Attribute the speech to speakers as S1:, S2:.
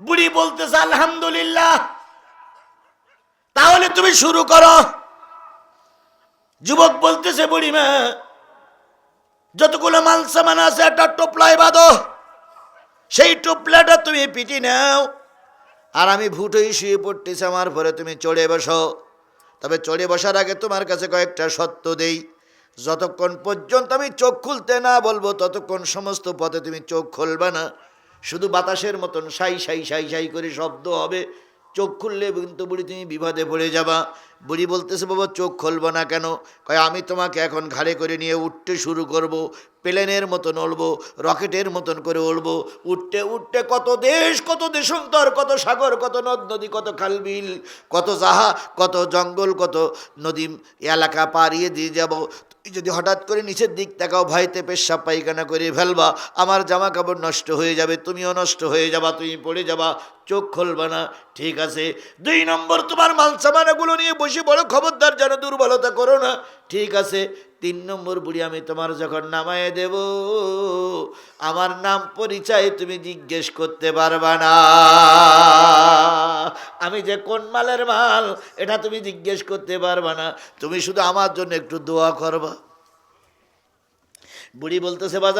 S1: বুড়ি বলতেছে, আলহামদুলিল্লাহ। তাহলে তুমি শুরু করো। যুবক বলতেছে, বুড়ি মা যতগুলো মাল সামান আছে, একটা টোপলাই বাঁধো সেই টোপলাটা তুমি পিটি নাও। আর আমি ভুটোই শুয়ে পড়তেছি, আমার পরে তুমি চড়ে বসো। তবে চড়ে বসার আগে তোমার কাছে কয়েকটা সত্য দেই। যতক্ষণ পর্যন্ত আমি চোখ খুলতে না বলব, ততক্ষণ সমস্ত পথে তুমি চোখ খুলবে না। শুধু বাতাসের মতন সাই সাই সাই সাই করে শব্দ হবে, চোখ খুললে কিন্তু বুড়ি তুমি বিবাদে পড়ে যাবা। বুড়ি বলতেছে, বাবা, চোখ খুলবো না কেন? কয়, আমি তোমাকে এখন ঘাড়ে করে নিয়ে উঠতে শুরু করব, প্লেনের মতন উড়বো রকেটের মতন করে উড়বো উঠতে উঠতে কত দেশ, কত দেশান্তর, কত সাগর, কত নদ, নদী, কত খালবিল কত জাহা, কত জঙ্গল, কত নদী, এলাকা পাড়িয়ে দিয়ে যাব। যদি হঠাৎ করে নিচের দিক তাকাও ভাইতে পেশা পায়খানা করে ফেলবা, আমার জামা কাপড় নষ্ট হয়ে যাবে, তুমিও নষ্ট হয়ে যাবা, তুমি পড়ে যাবা, চোখ খুলবা না, ঠিক আছে? দুই নম্বর, তোমার মালসামানাগুলো নিয়ে বড় খবরদার যেন দুর্বলতা করো না। ঠিক আছে, তিন নম্বর বুড়ি, আমি তোমার যখন নামায় দেব, আমার নাম পরিচয় তুমি জিজ্ঞেস করতে পারবা না। আমি যে কোন মালের মাল, এটা তুমি জিজ্ঞেস করতে পারবা না। তুমি শুধু আমার জন্য একটু দোয়া করবা। বুড়ি বলতেছে, বাজার